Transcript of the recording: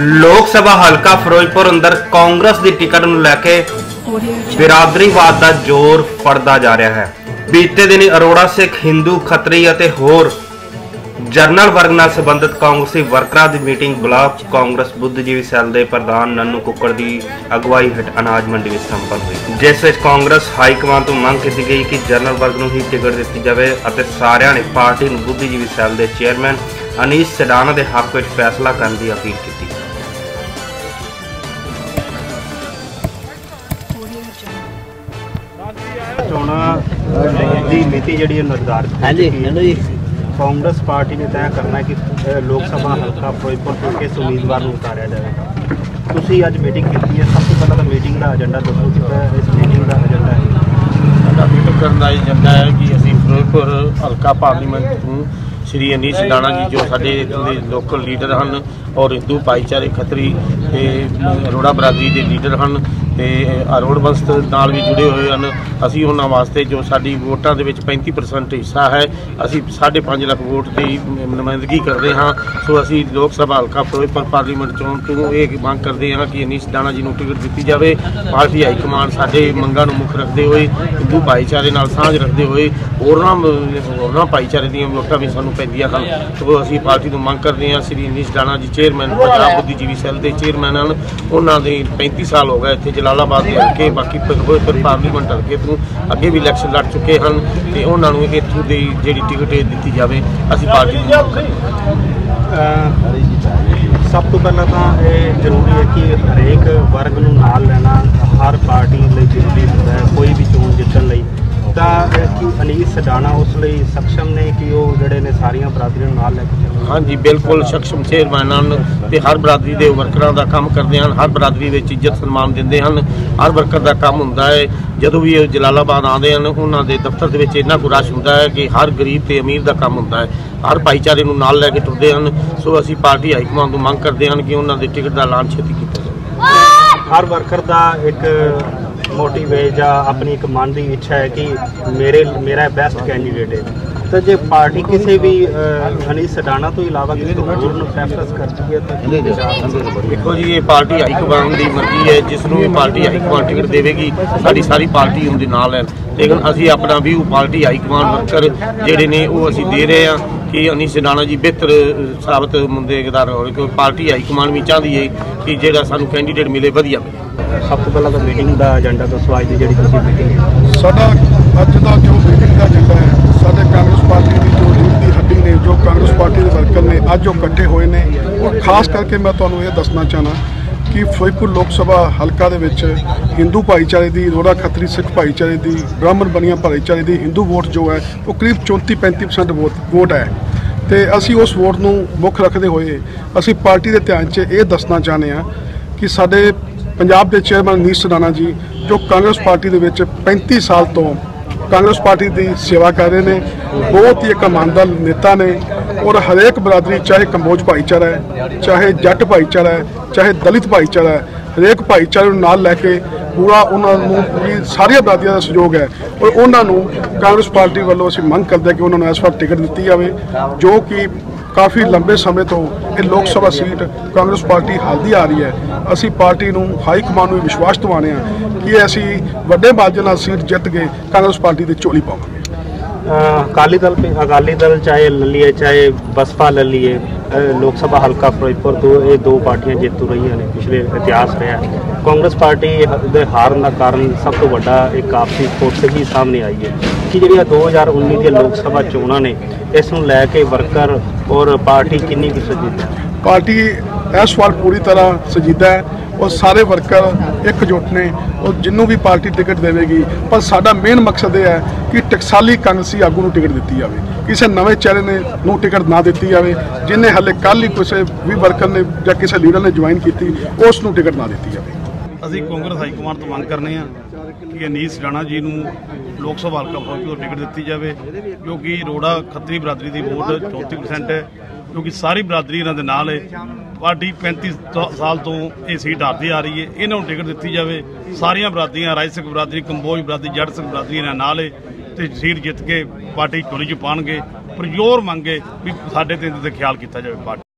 ਲੋਕ ਸਭਾ ਹਲਕਾ ਫਿਰੋਜ਼ਪੁਰ ਅੰਦਰ ਕਾਂਗਰਸ ਦੀ ਟਿਕਟ ਨੂੰ ਲੈ ਕੇ ਬਿਰਾਦਰੀਵਾਦ ਦਾ ਜ਼ੋਰ ਫੜਦਾ ਜਾ ਰਿਹਾ ਹੈ। ਬੀਤੇ ਦਿਨੀ ਅਰੋੜਾ ਸਿੱਖ, ਹਿੰਦੂ, ਖੱਤਰੀ ਅਤੇ ਹੋਰ ਜਰਨਲ ਵਰਗ ਨਾਲ ਸੰਬੰਧਿਤ ਕਾਂਗਰਸੀ ਵਰਕਰਾਂ ਦੀ ਮੀਟਿੰਗ ਬਲਾਕ ਕਾਂਗਰਸ ਬੁੱਧਜੀਵੀ ਸੈੱਲ ਦੇ ਪ੍ਰਧਾਨ ਨੰਨੂ ਕੁੱਕੜ ਦੀ ਅਗਵਾਈ ਹੇਠ ਅਨਾਜ ਮੰਡੀ ਵਿੱਚ ਸੰਪੰਨ ਹੋਈ। ਜਿਸ ਵਿੱਚ ਕਾਂਗਰਸ ਹਾਈ ਕਮਾਂਡ ਤੋਂ ਮੰਗ ਕੀਤੀ ਗਈ ਕਿ ਜਰਨਲ ਵਰਗ ਨੂੰ ਹੀ ਟਿਕਟ ਦਿੱਤੀ ਜਾਵੇ ਅਤੇ ਸਾਰਿਆਂ ਨੇ ਪਾਰਟੀ ਨੂੰ ਬੁੱਧਜੀਵੀ ਸੈੱਲ ਦੇ ਚੇਅਰਮੈਨ ਅਨੀਸ ਸਡਾਨਾ ਦੇ ਹੱਕ ਵਿੱਚ ਫੈਸਲਾ ਕਰਨ ਦੀ ਅਪੀਲ ਕੀਤੀ। ਚੋਣਾਂ ਦੀ ਮਿਤੀ ਜਿਹੜੀ ਹੈ ਨਿਰਧਾਰਿਤ ਹੋ ਹਾਂਜੀ ਚੁੱਕੀ ਹੈ। ਹੈਲੋ ਜੀ ਕਾਂਗਰਸ ਪਾਰਟੀ ਨੇ ਤੈਅ ਕਰਨਾ ਕਿ ਲੋਕ ਸਭਾ ਹਲਕਾ ਫਿਰੋਜ਼ਪੁਰ ਤੋਂ ਕਿਸ ਉਮੀਦਵਾਰ ਨੂੰ ਉਤਾਰਿਆ ਜਾਵੇਗਾ ਤੁਸੀਂ ਅੱਜ ਮੀਟਿੰਗ ਕੀਤੀ ਹੈ ਸਭ ਤੋਂ ਪਹਿਲਾਂ ਤਾਂ ਮੀਟਿੰਗ ਦਾ ਏਜੰਡਾ ਦੱਸੋ ਕਿ ਇਸ ਮੀਟਿੰਗ ਦਾ ਏਜੰਡਾ ਹੈ ਸਾਡਾ ਮੀਟਿੰਗ ਕਰਨ ਦਾ ਏਜੰਡਾ ਹੈ ਕਿ ਅਸੀਂ ਫਿਰੋਜ਼ਪੁਰ ਹਲਕਾ ਪਾਰਲੀਮੈਂਟ ਤੋਂ ਸ਼੍ਰੀ ਅਨੀਸ਼ ਦਾਣਾ ਜੀ ਜੋ ਸਾਡੇ ਇੱਥੋਂ ਦੇ ਲੋਕਲ ਲੀਡਰ ਹਨ ਔਰ ਹਿੰਦੂ ਭਾਈਚਾਰੇ ਖੱਤਰੀ ਤੇ ਅਰੋੜਾ ਬਰਾਦਰੀ ਦੇ ਲੀਡਰ ਹਨ ਤੇ ਅਰੋੜ ਵੰਸ਼ ਨਾਲ ਵੀ ਜੁੜੇ ਹੋਏ ਹਨ। ਅਸੀਂ ਉਹਨਾਂ ਵਾਸਤੇ ਜੋ ਸਾਡੀ ਵੋਟਾਂ ਦੇ ਵਿੱਚ 35% ਹਿੱਸਾ ਹੈ, ਅਸੀਂ 5.5 ਲੱਖ ਵੋਟ ਦੀ ਨੁਮਾਇੰਦਗੀ ਕਰਦੇ ਹਾਂ। ਸੋ ਅਸੀਂ ਲੋਕ ਸਭਾ ਹਲਕਾ ਫਿਰੋਜ਼ਪੁਰ ਪਾਰਲੀਮੈਂਟ ਚੋਣ ਤੋਂ ਇਹ ਮੰਗ ਕਰਦੇ ਹਾਂ ਕਿ ਅਨੀਸ਼ ਦਾਣਾ ਜੀ ਨੂੰ ਟਿਕਟ ਦਿੱਤੀ ਜਾਵੇ। ਪਾਰਟੀ ਹਾਈ ਕਮਾਂਡ ਸਾਡੇ ਮੰਗਾਂ ਨੂੰ ਮੁੱਖ ਰੱਖਦੇ ਹੋਏ ਹਿੰਦੂ ਭਾਈਚਾਰੇ ਨਾਲ ਸਾਂਝ ਰੱਖਦੇ ਹੋਏ, ਹੋਰਨਾਂ ਹੋਰਨਾਂ ਭਾਈਚਾਰੇ ਦੀਆਂ ਵੋਟਾਂ ਵੀ ਸਾਨੂੰ ਪੈਂਦੀਆਂ ਹਨ। ਸੋ ਅਸੀਂ ਪਾਰਟੀ ਨੂੰ ਮੰਗ ਕਰਦੇ ਹਾਂ, ਸ੍ਰੀ ਅਨੀਸ਼ ਦਾਣਾ ਜੀ ਚੇਅਰਮੈਨ ਪੰਜਾਬ ਬੁੱਧੀਜੀਵੀ ਸੈੱਲ ਦੇ ਚੇਅਰਮੈਨ ਹਨ। ਉਹਨਾਂ ਦੇ 35 ਸਾਲ ਹੋ ਗਏ ਇੱਥੇ ਜਲਾਲਾਬਾਦ ਦੇ ਹਲਕੇ ਬਾਕੀ ਫਿਰੋਜ਼ਪੁਰ ਪਾਰਲੀਮੈਂਟ ਹਲਕੇ ਤੋਂ ਅੱਗੇ ਵੀ ਇਲੈਕਸ਼ਨ ਲੜ ਚੁੱਕੇ ਹਨ ਤੇ ਉਹਨਾਂ ਨੂੰ ਇੱਥੋਂ ਦੀ ਜਿਹੜੀ ਟਿਕਟ ਦਿੱਤੀ ਜਾਵੇ, ਅਸੀਂ ਪਾਰਟੀ ਨੂੰ ਸਭ ਤੋਂ ਪਹਿਲਾਂ ਤਾਂ ਇਹ ਜ਼ਰੂਰੀ ਹੈ ਕਿ ਹਰੇਕ ਵਰਗ ਨੂੰ ਨਾਲ ਲੈਣਾ ਹਰ ਪਾਰਟੀ ਲਈ ਜ਼ਰੂਰੀ ਹੁੰਦਾ ਹੈ, ਕੋਈ ਵੀ ਚੋਣ ਜਿੱਤਣ ਲਈ। ਤਾਂ ਅਨੀਸ ਸਡਾਣਾ ਉਸ ਲਈ ਸਖਸ਼ਮ ਨੇ ਕਿ ਉਹ ਜਿਹੜੇ ਨੇ ਸਾਰੀਆਂ ਬਰਾਦਰੀਆਂ ਨਾਲ ਲੈ ਕੇ ਚੱਲਣ। ਹਾਂਜੀ ਬਿਲਕੁਲ ਸਖਸ਼ਮ ਚੇਅਰਮੈਨਾਂ ਤੇ ਹਰ ਬਰਾਦਰੀ ਦੇ ਵਰਕਰਾਂ ਦਾ ਕੰਮ ਕਰਦੇ ਹਨ ਹਰ ਬਰਾਦਰੀ ਵਿੱਚ ਇੱਜ਼ਤ ਸਨਮਾਨ ਦਿੰਦੇ ਹਨ ਹਰ ਵਰਕਰ ਦਾ ਕੰਮ ਹੁੰਦਾ ਹੈ। ਜਦੋਂ ਵੀ ਉਹ ਜਲਾਲਾਬਾਦ ਆਉਂਦੇ ਹਨ ਉਹਨਾਂ ਦੇ ਦਫ਼ਤਰ ਦੇ ਵਿੱਚ ਇੰਨਾ ਕੁ ਰਸ਼ ਹੁੰਦਾ ਹੈ ਕਿ ਹਰ ਗਰੀਬ ਤੇ ਅਮੀਰ ਦਾ ਕੰਮ ਹੁੰਦਾ ਹੈ। ਹਰ ਭਾਈਚਾਰੇ ਨੂੰ ਨਾਲ ਲੈ ਕੇ ਤੁਰਦੇ ਹਨ। ਸੋ ਅਸੀਂ ਪਾਰਟੀ ਹਾਈ ਕਮਾਂਡ ਨੂੰ ਮੰਗ ਕਰਦੇ ਹਨ ਕਿ ਉਹਨਾਂ ਦੇ ਟਿਕਟ ਦਾ ਐਲਾਨ ਛੇਤੀ ਕੀਤਾ ਜਾਵੇ। ਹਰ ਵਰਕਰ ਦਾ ਇੱਕ ਮੋਟਿਵ ਜਾਂ ਆਪਣੀ ਇੱਕ ਮਨ ਦੀ ਇੱਛਾ ਹੈ ਕਿ ਮੇਰੇ ਮੇਰਾ ਬੈਸਟ ਕੈਂਡੀਡੇਟ ਹੈ। ਤਾਂ ਜੇ ਪਾਰਟੀ ਕਿਸੇ ਵੀ ਅ, ਅਨੀਸ ਤੋਂ ਇਲਾਵਾ ਕਿਸੇ ਹੋਰ ਨੂੰ ਪ੍ਰੈਫਰੈਂਸ ਕਰਦੀ ਹੈ ਤਾਂ ਦੇਖੋ ਜੀ ਇਹ ਪਾਰਟੀ ਹਾਈ ਕਮਾਂਡ ਦੀ ਮਰਜ਼ੀ ਹੈ ਜਿਸ ਨੂੰ ਇਹ ਪਾਰਟੀ ਹਾਈ ਕਮਾਂਡ ਟਿਕਟ ਦੇਵੇਗੀ ਸਾਡੀ ਸਾਰੀ ਪਾਰਟੀ ਉਹਦੇ ਨਾਲ ਹੈ। ਲੇਕਿਨ ਅਸੀਂ ਆਪਣਾ ਵੀ ਪਾਰਟੀ ਹਾਈ ਕਮਾਂਡ ਵਰਕਰ ਜਿਹੜੇ ਨੇ ਉਹ ਅਸੀਂ ਦੇ ਰਹੇ ਹਾਂ ਕਿ ਅਨੀਸ ਸਿਡਾਣਾ ਜੀ ਬਿਹਤਰ ਸਾਬਤ ਮੁੰਦੇਗਦਾਰ ਹੋਵੇ ਕਿਉਂਕਿ ਪਾਰਟੀ ਹਾਈ ਕਮਾਂਡ ਵੀ ਚਾਹੁੰਦੀ ਹੈ ਕਿ ਜਿਹੜਾ ਸਾਨੂੰ ਕੈਂਡੀਡੇਟ ਮਿਲੇ ਵਧੀਆ ਮਿਲੇ। ਸਭ ਤੋਂ ਪਹਿਲਾਂ ਤਾਂ ਮੀਟਿੰਗ ਦਾ ਏਜੰਡਾ ਦੱਸੋ, ਅੱਜ ਦੀ ਜਿਹੜੀ ਤੁਸੀਂ ਮੀਟਿੰਗ ਸਾਡਾ ਅੱਜ ਦਾ ਜੋ ਮੀਟਿੰਗ ਦਾ ਏਜੰਡਾ ਹੈ, ਸਾਡੇ ਕਾਂਗਰਸ ਪਾਰਟੀ ਦੀ ਜੋ ਰੀੜ ਦੀ ਹੱਡੀ ਨੇ, ਜੋ ਕਾਂਗਰਸ ਪਾਰਟੀ ਦੇ ਵਰਕਰ ਨੇ, ਅੱਜ ਉਹ ਇਕੱਠੇ ਹੋਏ ਨੇ। ਔਰ ਖਾਸ ਕਰਕੇ ਮੈਂ ਤੁਹਾਨੂੰ ਇਹ ਦੱਸਣਾ ਚਾਹਨਾ ਕਿ ਫਿਰੋਜ਼ਪੁਰ ਲੋਕ ਸਭਾ ਹਲਕਾ ਦੇ ਵਿੱਚ ਹਿੰਦੂ ਭਾਈਚਾਰੇ ਦੀ, ਰੋੜਾ ਖੱਤਰੀ ਸਿੱਖ ਭਾਈਚਾਰੇ ਦੀ, ਬ੍ਰਾਹਮਣ ਬਣੀਆਂ ਭਾਈਚਾਰੇ ਦੀ ਹਿੰਦੂ ਵੋਟ ਜੋ ਹੈ, ਉਹ ਕਰੀਬ 34-35% ਵੋਟ ਵੋਟ ਹੈ। ਤੇ ਅਸੀਂ ਉਸ ਵੋਟ ਨੂੰ ਮੁੱਖ ਰੱਖਦੇ ਹੋਏ ਅਸੀਂ ਪਾਰਟੀ ਦੇ ਧਿਆਨ 'ਚ ਇਹ ਦੱਸਣਾ ਚਾਹੁੰਦੇ ਹਾਂ ਕਿ ਸਾਡੇ ਪੰਜਾਬ ਦੇ ਚੇਅਰਮੈਨ ਨੀਸ਼ ਸਦਾਨਾ ਜੀ, ਜੋ ਕਾਂਗਰਸ ਪਾਰਟੀ ਦੇ ਵਿੱਚ 35 ਸਾਲ ਤੋਂ ਕਾਂਗਰਸ ਪਾਰਟੀ ਦੀ ਸੇਵਾ ਕਰ ਰਹੇ ਨੇ, ਬਹੁਤ ਹੀ ਇੱਕ ਇਮਾਨਦਾਰ ਨੇਤਾ ਨੇ ਔਰ ਹਰੇਕ ਬਰਾਦਰੀ, ਚਾਹੇ ਕੰਬੋਜ ਭਾਈਚਾਰਾ ਹੈ, ਚਾਹੇ ਜੱਟ ਭਾਈਚਾਰਾ ਹੈ, ਚਾਹੇ ਦਲਿਤ ਭਾਈਚਾਰਾ ਹੈ, ਹਰੇਕ ਭਾਈਚਾਰੇ ਨੂੰ ਨਾਲ ਲੈ ਕੇ ਪੂਰਾ ਉਹਨਾਂ ਨੂੰ ਪੂਰੀ ਸਾਰੀਆਂ ਬਰਾਦਰੀਆਂ ਦਾ ਸਹਿਯੋਗ ਹੈ। ਔਰ ਉਹਨਾਂ ਨੂੰ ਕਾਂਗਰਸ ਪਾਰਟੀ ਵੱਲੋਂ ਅਸੀਂ ਮੰਗ ਕਰਦੇ ਕਿ ਉਹਨਾਂ ਨੂੰ ਇਸ ਵਾਰ ਟਿਕਟ ਦਿੱਤੀ ਜਾਵੇ, ਜੋ ਕਿ ਕਾਫੀ ਲੰਬੇ ਸਮੇਂ ਤੋਂ ਇਹ ਲੋਕ ਸਭਾ ਸੀਟ ਕਾਂਗਰਸ ਪਾਰਟੀ ਹਾਲਦੀ ਆ ਰਹੀ ਹੈ। ਅਸੀਂ ਪਾਰਟੀ ਨੂੰ ਹਾਈ ਕਮਾਂਡ ਨੂੰ ਵਿਸ਼ਵਾਸ ਦਿਵਾਉਂਦੇ ਹਾਂ ਕਿ ਅਸੀਂ ਵੱਡੇ ਮਾਰਜਨ ਨਾਲ ਸੀਟ ਜਿੱਤ ਕੇ ਕਾਂਗਰਸ ਪਾਰਟੀ ਦੀ ਝੋਲੀ ਪਾਵਾਂਗੇ। ਅਕਾਲੀ ਦਲ पे ਅਕਾਲੀ ਦਲ ਚਾਹੇ ਲੱਲੀਏ ਚਾਹੇ ਬਸਪਾ ਲੱਲੀਏ ਲੋਕ ਸਭਾ ਹਲਕਾ ਫਿਰੋਜ਼ਪੁਰ ਤੋਂ ਇਹ ਦੋ ਪਾਰਟੀਆਂ ਜੇਤੂ ਰਹੀਆਂ ਨੇ, ਪਿਛਲੇ ਇਤਿਹਾਸ ਰਿਹਾ। ਕਾਂਗਰਸ ਪਾਰਟੀ ਦੇ ਹਾਰਨ ਦਾ ਕਾਰਨ ਸਭ ਤੋਂ ਵੱਡਾ ਇੱਕ ਆਪਸੀ ਫੁੱਟ ਹੀ ਸਾਹਮਣੇ ਆਈ ਹੈ ਕਿ ਜਿਹੜੀਆਂ 2019 ਦੀਆਂ ਲੋਕ ਸਭਾ ਚੋਣਾਂ ਨੇ, ਇਸ ਨੂੰ ਲੈ ਕੇ ਵਰਕਰ ਔਰ ਪਾਰਟੀ ਕਿੰਨੀ ਕੁ ਸੰਜੀਦਾ ਪਾਰਟੀ ਇਸ ਵਾਰ ਪੂਰੀ ਤਰ੍ਹਾਂ ਸਜੀਦਾ ਹੈ ਔਰ ਸਾਰੇ ਵਰਕਰ ਇਕਜੁੱਟ ਨੇ ਉਹ ਜਿੰਨੂੰ ਵੀ ਪਾਰਟੀ ਟਿਕਟ ਦੇਵੇਗੀ, ਪਰ ਸਾਡਾ ਮੇਨ ਮਕਸਦ ਇਹ ਹੈ ਕਿ ਟਕਸਾਲੀ ਕਾਂਗਰਸੀ ਆਗੂ ਨੂੰ ਟਿਕਟ ਦਿੱਤੀ ਜਾਵੇ। ਕਿਸੇ ਨਵੇਂ ਚਿਹਰੇ ਨੇ ਨੂੰ ਟਿਕਟ ਨਾ ਦਿੱਤੀ ਜਾਵੇ, ਜਿਨੇ ਹਲੇ ਕੱਲ ਹੀ ਕਿਸੇ ਵੀ ਵਰਕਰ ਨੇ ਜਾਂ ਕਿਸੇ ਲੀਡਰ ਨੇ ਜੁਆਇਨ ਕੀਤੀ, ਉਸ ਨੂੰ ਟਿਕਟ ਨਾ ਦਿੱਤੀ ਜਾਵੇ। ਅਸੀਂ ਕਾਂਗਰਸ ਹਾਈ ਕਮਾਂਡ ਤੋਂ ਮੰਗ ਕਰਨੇ ਆ ਕਿ ਅਨੀਸ ਰਾਣਾ ਜੀ ਨੂੰ ਲੋਕ ਸਭਾ ਹਲਕਾ ਫਿਰੋਜ਼ਪੁਰ ਤੋਂ ਟਿਕਟ ਦਿੱਤੀ ਜਾਵੇ, ਕਿਉਂਕਿ ਰੋੜਾ ਖੱਤਰੀ ਬਰਾਦਰੀ ਦੀ ਵੋਟ 34% ਹੈ। ਕਿਉਂਕਿ ਸਾਰੀ ਬਰਾਦਰੀ ਇਹਨਾਂ ਦੇ ਨਾਲ ਹੈ ਪਾਰਟੀ 35 ਤ- ਸਾਲ ਤੋਂ ਇਹ ਸੀਟ ਹਾਰਦੀ ਆ ਰਹੀ ਹੈ ਇਹਨਾਂ ਨੂੰ ਟਿਕਟ ਦਿੱਤੀ ਜਾਵੇ। ਸਾਰੀਆਂ ਬਰਾਦਰੀਆਂ ਰਾਜ ਬਰਾਦਰੀ, ਕੰਬੋਜ ਬਰਾਦਰੀ ਜੱਟ ਸਿੰਘ ਬਰਾਦਰੀ ਇਹਨਾਂ ਨਾਲ ਹੈ ਤੇ ਸੀਟ ਜਿੱਤ ਕੇ ਪਾਰਟੀ ਝੋਲੀ ਚ ਪਾਣਗੇ। ਪਰ ਜ਼ੋਰ ਮੰਗੇ ਵੀ ਸਾਡੇ ਤੇ ਇਹਦੇ ਤੇ ਖਿਆਲ ਕੀਤਾ ਜਾਵੇ ਪਾਰਟੀ।